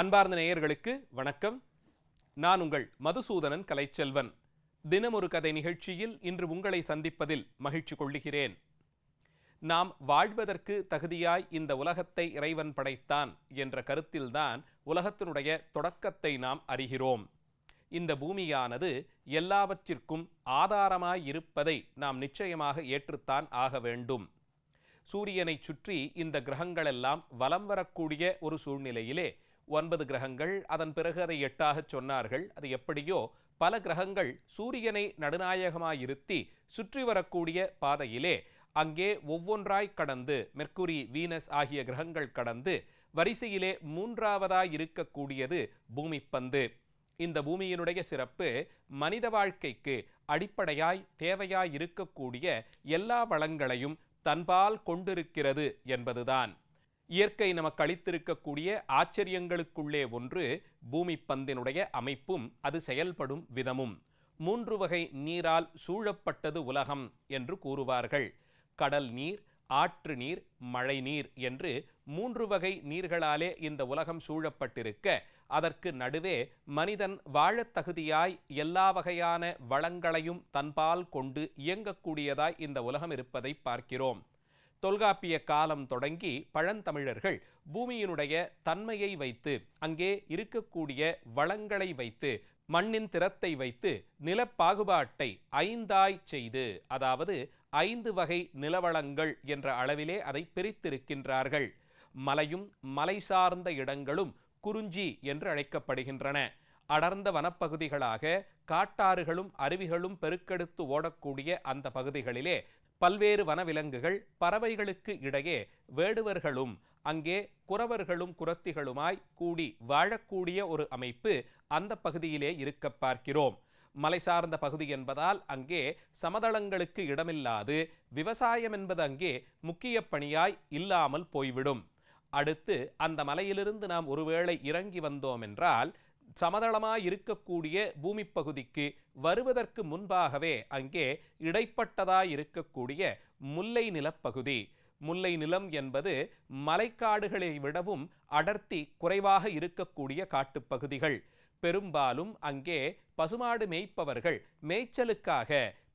அன்பார்ந்த நேயர்களுக்கு வணக்கம். நான் உங்கள் மதுசூதனன் கலைச்செல்வன். தினமொரு கதை நிகழ்ச்சியில் இன்று உங்களை சந்திப்பதில் மகிழ்ச்சி கொள்ளுகிறேன். நாம் வாழ்வதற்கு தகுதியாய் இந்த உலகத்தை இறைவன் படைத்தான் என்ற கருத்தில்தான் உலகத்தினுடைய தொடக்கத்தை நாம் அறிகிறோம். இந்த பூமியானது எல்லாவற்றிற்கும் ஆதாரமாய் இருப்பதை நாம் நிச்சயமாக ஏற்றுத்தான் ஆக வேண்டும். சூரியனை சுற்றி இந்த கிரகங்களெல்லாம் வலம் வரக்கூடிய ஒரு சூழ்நிலையிலே ஒன்பது கிரகங்கள். அதன் பிறகு அதை எட்டாகச் சொன்னார்கள். அது எப்படியோ பல கிரகங்கள் சூரியனை நடுநாயகமாயிருத்தி சுற்றி வரக்கூடிய பாதையிலே அங்கே ஒவ்வொன்றாய் கடந்து மெர்க்குரி வீனஸ் ஆகிய கிரகங்கள் கடந்து வரிசையிலே மூன்றாவதாய் இருக்கக்கூடியது பூமிப்பந்து. இந்த பூமியினுடைய சிறப்பு மனித வாழ்க்கைக்கு அடிப்படையாய் தேவையாய் இருக்கக்கூடிய எல்லா வளங்களையும் தன்பால் கொண்டிருக்கிறது என்பதுதான். இயற்கை நமக்கு அளித்திருக்கக்கூடிய ஆச்சரியங்களுக்குள்ளே ஒன்று பூமி பந்தினுடைய அமைப்பும் அது செயல்படும் விதமும். மூன்று வகை நீரால் சூழப்பட்டது உலகம் என்று கூறுவார்கள். கடல் நீர் ஆற்று நீர் மழை நீர் என்று மூன்று வகை நீர்களாலே இந்த உலகம் சூழப்பட்டிருக்க அதற்கு நடுவே மனிதன் வாழத் தகுதியாய் எல்லா வகையான வளங்களையும் தன்பால் கொண்டு இயங்கக்கூடியதாய் இந்த உலகம் இருப்பதை பார்க்கிறோம். தொல்காப்பிய காலம் தொடங்கி பழந்தமிழர்கள் பூமியினுடைய தன்மையை வைத்து அங்கே இருக்கக்கூடிய வளங்களை வைத்து மண்ணின் திறத்தை வைத்து நிலப்பாகுபாட்டை ஐந்தாய் செய்து அதாவது ஐந்து வகை நிலவளங்கள் என்ற அளவிலே அதை பிரித்திருக்கின்றார்கள். மலையும் மலை சார்ந்த இடங்களும் குறிஞ்சி என்று அழைக்கப்படுகின்றன. அடர்ந்த வனப்பகுதிகளாக காட்டாறுகளும் அருவிகளும் பெருக்கெடுத்து ஓடக்கூடிய அந்த பகுதிகளிலே பல்வேறு வனவிலங்குகள் பறவைகளுக்கு இடையே வேடுவர்களும் அங்கே குறவர்களும் குரத்திகளுமாய் கூடி வாழக்கூடிய ஒரு அமைப்பு அந்த பகுதியிலே இருக்க பார்க்கிறோம். மலை சார்ந்த பகுதி என்பதால் அங்கே சமதளங்களுக்கு இடமில்லாது விவசாயம் என்பது அங்கே முக்கிய பணியாய் இல்லாமல் போய்விடும். அடுத்து அந்த மலையிலிருந்து நாம் ஒருவேளை இறங்கி வந்தோம் என்றால் சமதளமாக இருக்கக்கூடிய பூமி பகுதிக்கு வருவதற்கு முன்பாகவே அங்கே இடைப்பட்டதாய் இருக்கக்கூடிய முல்லை நிலப்பகுதி முல்லை நிலம் என்பது மலைக்காடுகளை விடவும் அடர்த்தி குறைவாக இருக்கக்கூடிய காட்டுப்பகுதிகள் பெரும்பாலும் அங்கே பசுமாடு மேய்ப்பவர்கள் மேய்ச்சலுக்காக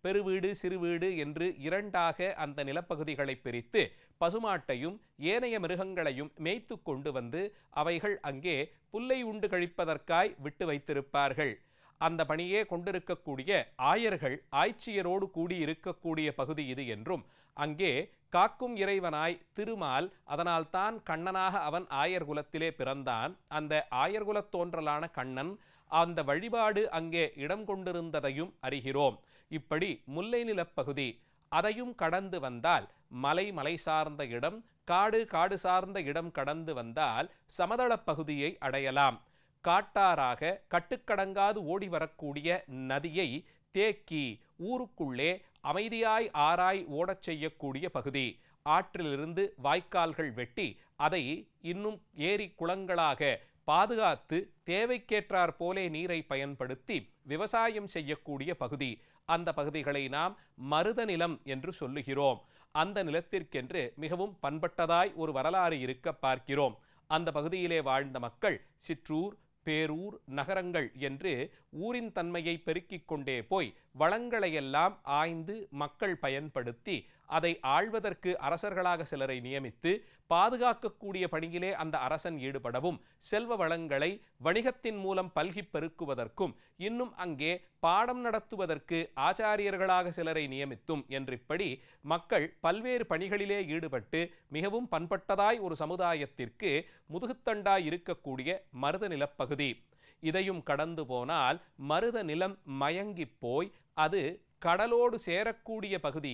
பெருவீடு சிறுவீடு என்று இரண்டாக அந்த நிலப்பகுதிகளை பிரித்து பசுமாட்டையும் ஏனைய மிருகங்களையும் மேய்த்து கொண்டு வந்து அவைகள் அங்கே புல்லை உண்டு கழிப்பதற்காய் விட்டு வைத்திருப்பார்கள். அந்த பணியே கொண்டிருக்கக்கூடிய ஆயர்கள் ஆய்ச்சியரோடு கூடி இருக்கக்கூடிய பகுதி இது என்றும் அங்கே காக்கும் இறைவனாய் திருமால் அதனால் தான் கண்ணனாக அவன் ஆயர் குலத்திலே பிறந்தான். அந்த ஆயர்குலத் தோன்றலான கண்ணன் அந்த வழிபாடு அங்கே இடம் கொண்டிருந்ததையும் அறிகிறோம். இப்படி முல்லை நிலப்பகுதி அதையும் கடந்து வந்தால் மலை மலை சார்ந்த இடம் காடு காடு சார்ந்த இடம் கடந்து வந்தால் சமதளப் பகுதியை அடையலாம். காட்டாராக கட்டுக்கடங்காது ஓடி வரக்கூடிய நதியை தேக்கி ஊருக்குள்ளே அமைதியாய் ஆராய் ஓடச் செய்யக்கூடிய பகுதி. ஆற்றிலிருந்து வாய்க்கால்கள் வெட்டி அதை இன்னும் ஏரி குளங்களாக பாதுகாத்து தேவைக்கேற்றார் போலே நீரை பயன்படுத்தி விவசாயம் செய்யக்கூடிய பகுதி. அந்த பகுதிகளை நாம் மருத நிலம் என்று சொல்லுகிறோம். அந்த நிலத்திற்கென்று மிகவும் பண்பட்டதாய் ஒரு வரலாறு இருக்க பார்க்கிறோம். அந்த பகுதியிலே வாழ்ந்த மக்கள் சிற்றூர் பேரூர் நகரங்கள் என்று ஊரின் தன்மையை பெருக்கிக் கொண்டே போய் வளங்களையெல்லாம் ஆய்ந்து மக்கள் பயன்படுத்தி அதை ஆள்வதற்கு அரசர்களாக சிலரை நியமித்து பாதுகாக்கக்கூடிய பணியிலே அந்த அரசன் ஈடுபடவும் செல்வ வளங்களை வணிகத்தின் மூலம் பல்கி பெருக்குவதற்கும் இன்னும் அங்கே பாடம் நடத்துவதற்கு ஆச்சாரியர்களாக சிலரை நியமித்தும் என்றிப்படி மக்கள் பல்வேறு பணிகளிலே ஈடுபட்டு மிகவும் பண்பட்டதாய் ஒரு சமுதாயத்திற்கு முதுகுத்தண்டாய் இருக்கக்கூடிய மருத நிலப்பகுதி. இதையும் கடந்து போனால் மருத நிலம் மயங்கிப் போய் அது கடலோடு சேரக்கூடிய பகுதி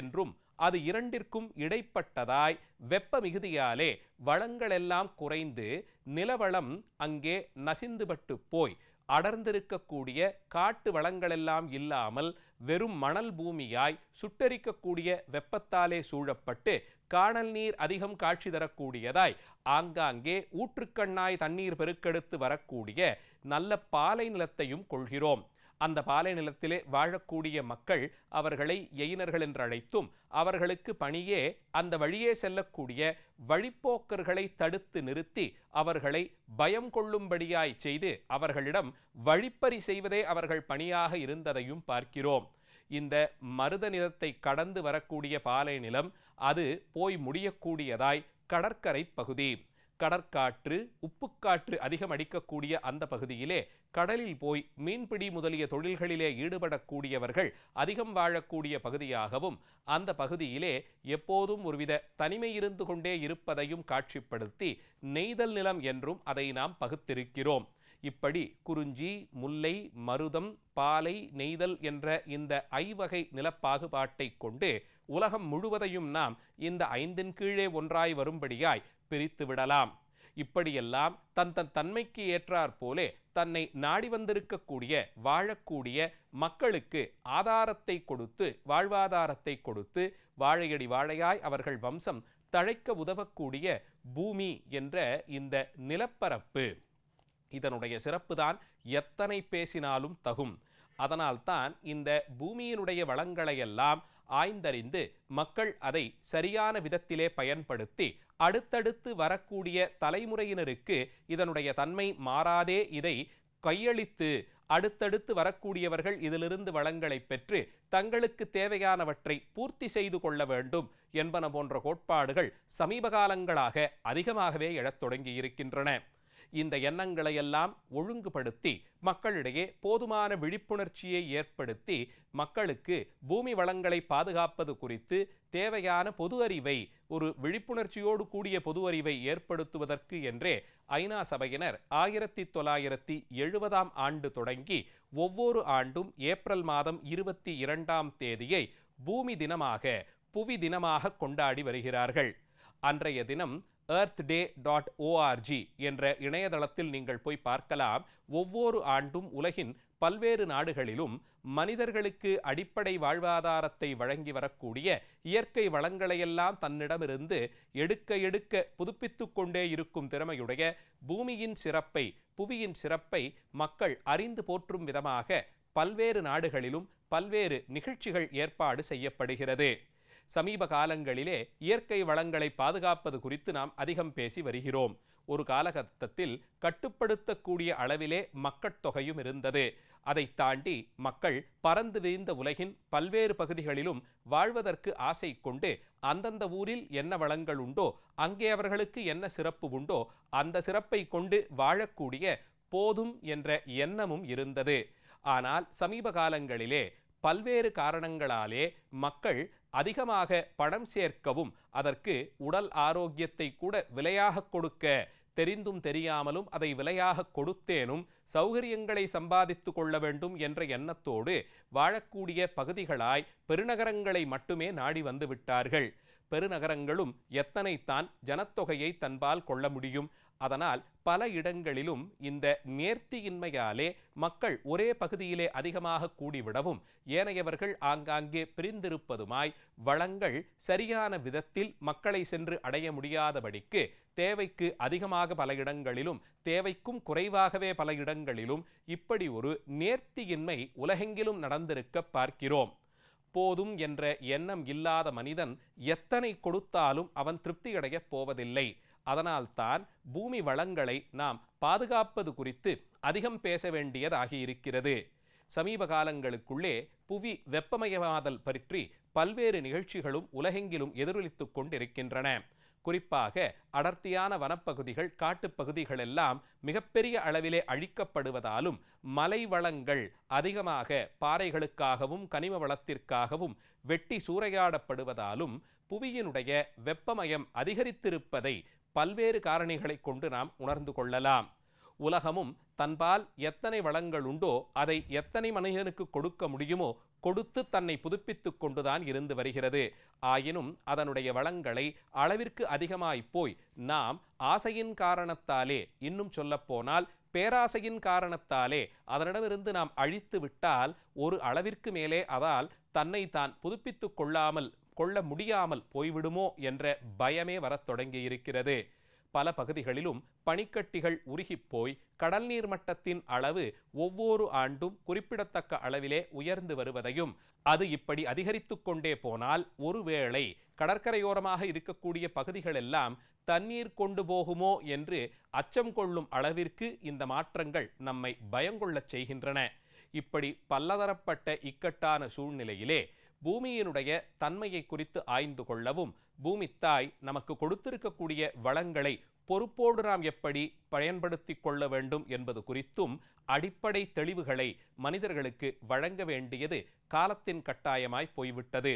என்றும் அது இரண்டிற்கும் இடைப்பட்டதாய் வெப்ப மிகுதியாலே வளங்களெல்லாம் குறைந்து நிலவளம் அங்கே நசிந்துபட்டு போய் அடர்ந்திருக்கக்கூடிய காட்டு வளங்களெல்லாம் இல்லாமல் வெறும் மணல் பூமியாய் சுட்டரிக்கக்கூடிய வெப்பத்தாலே சூழப்பட்டு காணல் நீர் அதிகம் காட்சி தரக்கூடியதாய் ஆங்காங்கே ஊற்றுக்கண்ணாய் தண்ணீர் பெருக்கெடுத்து வரக்கூடிய நல்ல பாலை நிலத்தையும் கொள்கிறோம். அந்த பாலை நிலத்திலே வாழக்கூடிய மக்கள் அவர்களை எயினர்கள் என்று அழைத்தும் அவர்களுக்கு பணியே அந்த வழியே செல்லக்கூடிய வழிப்போக்கர்களை தடுத்து நிறுத்தி அவர்களை பயம் கொள்ளும்படியாய் செய்து அவர்களிடம் வழிப்பறி செய்வதே அவர்கள் பணியாக இருந்ததையும் பார்க்கிறோம். இந்த மருத நிலத்தை கடந்து வரக்கூடிய பாலை நிலம் அது போய் முடியக்கூடியதாய் கடற்கரை பகுதி. கடற்காற்று உப்புக்காற்று அதிகம் அடிக்கக்கூடிய அந்த பகுதியிலே கடலில் போய் மீன்பிடி முதலிய தொழில்களிலே ஈடுபடக்கூடியவர்கள் அதிகம் வாழக்கூடிய பகுதியாகவும் அந்த பகுதியிலே எப்போதும் ஒருவித தனிமை இருந்து கொண்டே இருப்பதையும் காட்சிப்படுத்தி நெய்தல் நிலம் என்றும் அதை நாம் பகுத்திருக்கிறோம். இப்படி குறிஞ்சி முல்லை மருதம் பாலை நெய்தல் என்ற இந்த ஐவகை நிலப்பாகுபாட்டை கொண்டு உலகம் முழுவதையும் நாம் இந்த ஐந்தின் கீழே ஒன்றாய் வரும்படியாய் பிரித்து விடலாம். இப்படியெல்லாம் தன் தன் தன்மைக்கு ஏற்றாற் போலே தன்னை நாடி வந்திருக்கக்கூடிய வாழக்கூடிய மக்களுக்கு ஆதாரத்தை கொடுத்து வாழ்வாதாரத்தை கொடுத்து வாழையடி வாழையாய் அவர்கள் வம்சம் தழைக்க உதவக்கூடிய பூமி என்ற இந்த நிலப்பரப்பு இதனுடைய சிறப்புதான் எத்தனை பேசினாலும் தகும். அதனால்தான் இந்த பூமியினுடைய வளங்களையெல்லாம் ஆய்ந்தறிந்து மக்கள் அதை சரியான விதத்திலே பயன்படுத்தி அடுத்தடுத்து வரக்கூடிய தலைமுறையினருக்கு இதனுடைய தன்மை மாறாதே இதை கையளித்து அடுத்தடுத்து வரக்கூடியவர்கள் இதிலிருந்து வளங்களை பெற்று தங்களுக்கு தேவையானவற்றை பூர்த்தி செய்து கொள்ள வேண்டும் என்பன போன்ற கோட்பாடுகள் சமீப காலங்களாக அதிகமாகவே எழத் தொடங்கியிருக்கின்றன. இந்த எண்ணங்களையெல்லாம் ஒழுங்குபடுத்தி மக்களிடையே போதுமான விழிப்புணர்ச்சியை ஏற்படுத்தி மக்களுக்கு பூமி வளங்களை பாதுகாப்பது குறித்து தேவையான பொது அறிவை ஒரு விழிப்புணர்ச்சியோடு கூடிய பொது அறிவை ஏற்படுத்துவதற்கு என்றே ஐநா சபையினர் ஆயிரத்தி தொள்ளாயிரத்தி எழுபதாம் ஆண்டு தொடங்கி ஒவ்வொரு ஆண்டும் ஏப்ரல் மாதம் இருபத்தி இரண்டாம் தேதியை பூமி தினமாக புவி தினமாக கொண்டாடி வருகிறார்கள். அன்றைய தினம் எர்த் டே டாட் ஓஆர்ஜி என்ற இணையதளத்தில் நீங்கள் போய் பார்க்கலாம். ஒவ்வொரு ஆண்டும் உலகின் பல்வேறு நாடுகளிலும் மனிதர்களுக்கு அடிப்படை வாழ்வாதாரத்தை வழங்கி வரக்கூடிய இயற்கை வளங்களையெல்லாம் தன்னிடமிருந்து எடுக்க எடுக்க புதுப்பித்து கொண்டே இருக்கும் திறமையுடைய பூமியின் சிறப்பை புவியின் சிறப்பை மக்கள் அறிந்து போற்றும் விதமாக பல்வேறு நாடுகளிலும் பல்வேறு நிகழ்ச்சிகள் ஏற்பாடு செய்யப்படுகிறது. சமீப காலங்களிலே இயற்கை வளங்களை பாதுகாப்பது குறித்து நாம் அதிகம் பேசி வருகிறோம். ஒரு காலகட்டத்தில் கட்டுப்படுத்தக்கூடிய அளவிலே மக்கட்தொகையும் இருந்தது. அதை தாண்டி மக்கள் பறந்து விரிந்த உலகின் பல்வேறு பகுதிகளிலும் வாழ்வதற்கு ஆசை கொண்டு அந்தந்த ஊரில் என்ன வளங்கள் உண்டோ அங்கே அவர்களுக்கு என்ன சிறப்பு உண்டோ அந்த சிறப்பை கொண்டு வாழக்கூடிய போதும் என்ற எண்ணமும் இருந்தது. ஆனால் சமீப காலங்களிலே பல்வேறு காரணங்களாலே மக்கள் அதிகமாக பணம் சேர்க்கவும் அதற்கு உடல் ஆரோக்கியத்தை கூட விலையாக கொடுக்க தெரிந்தும் தெரியாமலும் அதை விலையாக கொடுத்தேனும் சௌகரியங்களை சம்பாதித்து கொள்ள வேண்டும் என்ற எண்ணத்தோடு வாழக்கூடிய பகுதிகளாய் பெருநகரங்களை மட்டுமே நாடி வந்து விட்டார்கள் பெருநகரங்களும் எத்தனைத்தான் ஜனத்தொகையை தன்பால் கொள்ள முடியும்? அதனால் பல இடங்களிலும் இந்த நேர்த்தியின்மையாலே மக்கள் ஒரே பகுதியிலே அதிகமாக கூடிவிடவும் ஏனையவர்கள் ஆங்காங்கே பிரிந்திருப்பதுமாய் வளங்கள் சரியான விதத்தில் மக்களை சென்று அடைய முடியாதபடிக்கு தேவைக்கு அதிகமாக பல இடங்களிலும் தேவைக்கும் குறைவாகவே பல இடங்களிலும் இப்படி ஒரு நேர்த்தியின்மை உலகெங்கிலும் நடந்திருக்க பார்க்கிறோம். போதும் என்ற எண்ணம் இல்லாத மனிதன் எத்தனை கொடுத்தாலும் அவன் திருப்தியடையப் போவதில்லை. அதனால்தான் பூமி வளங்களை நாம் பாதுகாப்பது குறித்து அதிகம் பேச வேண்டியதாகியிருக்கிறது சமீப காலங்களுக்குள்ளே புவி வெப்பமயமாதல் பற்றி பல்வேறு நிகழ்ச்சிகளும் உலகெங்கிலும் எதிரொலித்துக் கொண்டிருக்கின்றன. குறிப்பாக அடர்த்தியான வனப்பகுதிகள் காட்டுப்பகுதிகள் எல்லாம் மிகப்பெரிய அளவிலே அழிக்கப்படுவதாலும் மலை வளங்கள் அதிகமாக பாறைகளுக்காகவும் கனிம வளத்திற்காகவும் வெட்டி சூறையாடப்படுவதாலும் புவியினுடைய வெப்பமயம் அதிகரித்திருப்பதை பல்வேறு காரணிகளை கொண்டு நாம் உணர்ந்து கொள்ளலாம். உலகமும் தன்பால் எத்தனை வளங்கள் உண்டோ அதை எத்தனை மனிதனுக்கு கொடுக்க முடியுமோ கொடுத்து தன்னை புதுப்பித்துக் கொண்டுதான் இருந்து வருகிறது. ஆயினும் அதனுடைய வளங்களை அளவிற்கு அதிகமாய் போய் நாம் ஆசையின் காரணத்தாலே இன்னும் சொல்லப்போனால் பேராசையின் காரணத்தாலே அதனிடமிருந்து நாம் அழித்து விட்டால் ஒரு அளவிற்கு மேலே அதால் தன்னை தான் புதுப்பித்துக் கொள்ளாமல் கொள்ள முடியாமல் போய்விடுமோ என்ற பயமே வரத் தொடங்கியிருக்கிறது. பல பகுதிகளிலும் பனிக்கட்டிகள் உருகிப்போய் கடல் நீர் மட்டத்தின் அளவு ஒவ்வொரு ஆண்டும் குறிப்பிடத்தக்க அளவிலே உயர்ந்து வருவதையும் அது இப்படி அதிகரித்து கொண்டே போனால் ஒருவேளை கடற்கரையோரமாக இருக்கக்கூடிய பகுதிகளெல்லாம் தண்ணீர் கொண்டு போகுமோ என்று அச்சம் கொள்ளும் அளவிற்கு இந்த மாற்றங்கள் நம்மை பயங்கொள்ளச் செய்கின்றன. இப்படி பல்லதரப்பட்ட இக்கட்டான சூழ்நிலையிலே பூமியினுடைய தன்மையை குறித்து ஆய்ந்து கொள்ளவும் பூமி தாய் நமக்கு கொடுத்திருக்கக்கூடிய வளங்களை பொறுப்போடு நாம் எப்படி பயன்படுத்தி கொள்ள வேண்டும் என்பது குறித்தும் அடிப்படை தெளிவுகளை மனிதர்களுக்கு வழங்க வேண்டியது காலத்தின் கட்டாயமாய் போய்விட்டது.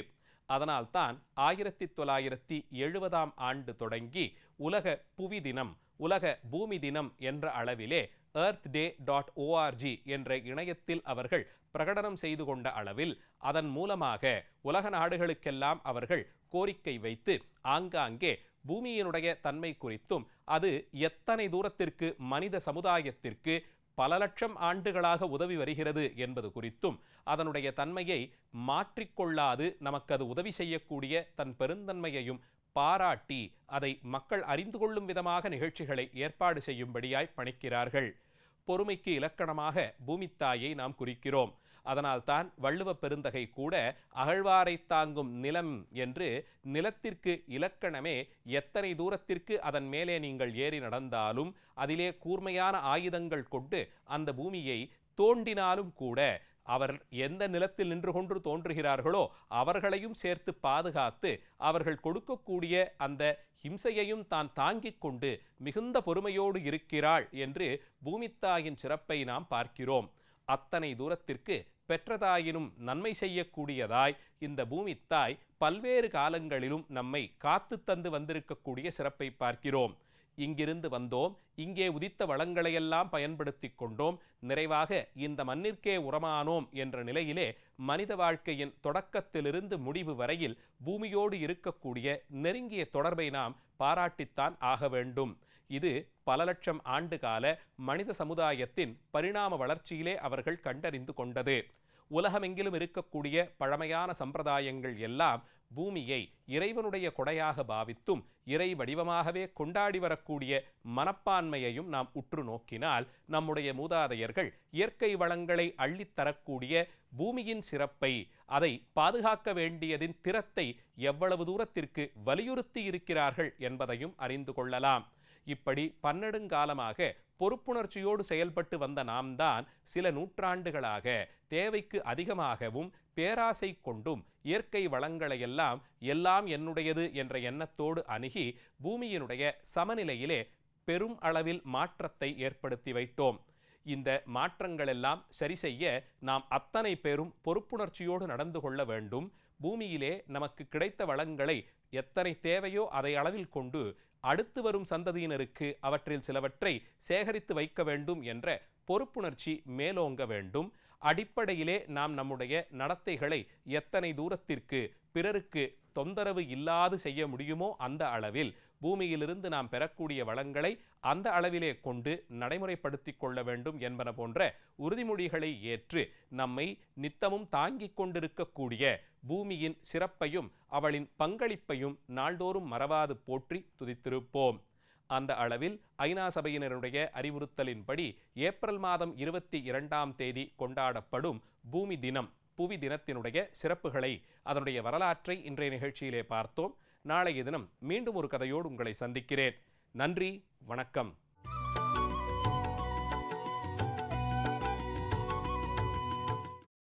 அதனால்தான் ஆயிரத்தி தொள்ளாயிரத்தி எழுபதாம் ஆண்டு தொடங்கி உலக புவி தினம் உலக பூமி தினம் என்ற அளவிலே ஏர்த் டே டாட் ஓஆர்ஜி என்ற இணையத்தில் அவர்கள் பிரகடனம் செய்து கொண்ட அளவில் அதன் மூலமாக உலக நாடுகளுக்கெல்லாம் அவர்கள் கோரிக்கை வைத்து ஆங்காங்கே பூமியினுடைய தன்மை குறித்தும் அது எத்தனை தூரத்திற்கு மனித சமுதாயத்திற்கு பல லட்சம் ஆண்டுகளாக உதவி வருகிறது என்பது குறித்தும் அதனுடைய தன்மையை மாற்றிக்கொள்ளாது நமக்கு அது உதவி செய்யக்கூடிய தன் பெருந்தன்மையையும் பாராட்டி அதை மக்கள் அறிந்து கொள்ளும் விதமாக நிகழ்ச்சிகளை ஏற்பாடு செய்யும்படியாய் பணிக்கிறார்கள். பொறுமைக்கு இலக்கணமாக பூமித்தாயை நாம் குறிக்கிறோம். அதனால்தான் வள்ளுவ பெருந்தகை கூட அகழ்வாரை தாங்கும் நிலம் என்று நிலத்திற்கு இலக்கணமே எத்தனை தூரத்திற்கு அதன் மேலே நீங்கள் ஏறி நடந்தாலும் அதிலே கூர்மையான ஆயுதங்கள் கொண்டு அந்த பூமியை தோண்டினாலும் கூட அவர் எந்த நிலத்தில் நின்று கொண்டு தோன்றுகிறார்களோ அவர்களையும் சேர்த்து பாதுகாத்து அவர்கள் கொடுக்கக்கூடிய அந்த ஹிம்சையையும் தான் தாங்கிக் கொண்டு மிகுந்த பொறுமையோடு இருக்கிறாள் என்று பூமித்தாயின் சிறப்பை நாம் பார்க்கிறோம். அத்தனை தூரத்திற்கு பெற்றதாயினும் நன்மை செய்யக்கூடியதாய் இந்த பூமித்தாய் பல்வேறு காலங்களிலும் நம்மை காத்து தந்து வந்திருக்கக்கூடிய சிறப்பை பார்க்கிறோம். இங்கிருந்து வந்தோம். இங்கே உதித்த வளங்களையெல்லாம் பயன்படுத்தி கொண்டோம். நிறைவாக இந்த மண்ணிற்கே உரமானோம் என்ற நிலையிலே மனித வாழ்க்கையின் தொடக்கத்திலிருந்து முடிவு வரையில் பூமியோடு இருக்கக்கூடிய நெருங்கிய தொடர்பை நாம் பாராட்டித்தான் ஆக வேண்டும். இது பல லட்சம் ஆண்டு கால மனித சமுதாயத்தின் பரிணாம வளர்ச்சியிலே அவர்கள் கண்டறிந்து கொண்டது. உலகமெங்கிலும் இருக்கக்கூடிய பழமையான சம்பிரதாயங்கள் எல்லாம் பூமியை இறைவனுடைய கொடையாக பாவித்தும் இறை வடிவமாகவே கொண்டாடி வரக்கூடிய மனப்பான்மையையும் நாம் உற்று நோக்கினால் நம்முடைய மூதாதையர்கள் இயற்கை வளங்களை அள்ளித்தரக்கூடிய பூமியின் சிறப்பை அதை பாதுகாக்க வேண்டியதின் திறத்தை எவ்வளவு தூரத்திற்கு வலியுறுத்தி இருக்கிறார்கள் என்பதையும் அறிந்து கொள்ளலாம். இப்படி பன்னெடுங்காலமாக பொறுப்புணர்ச்சியோடு செயல்பட்டு வந்த நாம் தான் சில நூற்றாண்டுகளாக தேவைக்கு அதிகமாகவும் பேராசை கொண்டும் இயற்கை வளங்களையெல்லாம் எல்லாம் என்னுடையது என்ற எண்ணத்தோடு அணுகி பூமியினுடைய சமநிலையிலே பெரும் அளவில் மாற்றத்தை ஏற்படுத்தி வைத்தோம். இந்த மாற்றங்களெல்லாம் சரி செய்ய நாம் அத்தனை பேரும் பொறுப்புணர்ச்சியோடு நடந்து கொள்ள வேண்டும். பூமியிலே நமக்கு கிடைத்த வளங்களை எத்தனை தேவையோ அதை அளவில் கொண்டு அடுத்து வரும் சந்ததியினருக்கு அவற்றில் சிலவற்றை சேகரித்து வைக்க வேண்டும் என்ற பொறுப்புணர்ச்சி மேலோங்க வேண்டும். அடிப்படையிலே நாம் நம்முடைய நடத்தைகளை எத்தனை தூரத்திற்கு பிறருக்கு தொந்தரவு இல்லாது செய்ய முடியுமோ அந்த அளவில் பூமியிலிருந்து நாம் பெறக்கூடிய வளங்களை அந்த அளவிலே கொண்டு நடைமுறைப்படுத்தி கொள்ள வேண்டும் என்பன போன்ற உறுதிமொழிகளை ஏற்று நம்மை நித்தமும் தாங்கிக் கொண்டிருக்கக்கூடிய பூமியின் சிறப்பையும் அவளின் பங்களிப்பையும் நாள்தோறும் மறவாது போற்றி துதித்திருப்போம். அந்த அளவில் ஐநா சபையினருடைய அறிவுறுத்தலின்படி ஏப்ரல் மாதம் இருபத்தி இரண்டாம் தேதி கொண்டாடப்படும் பூமி தினம் புவி தினத்தினுடைய சிறப்புகளை அதனுடைய வரலாற்றை இன்றைய நிகழ்ச்சியிலே பார்த்தோம். நாளைய தினம் மீண்டும் ஒரு கதையோடு உங்களை சந்திக்கிறேன். நன்றி வணக்கம்.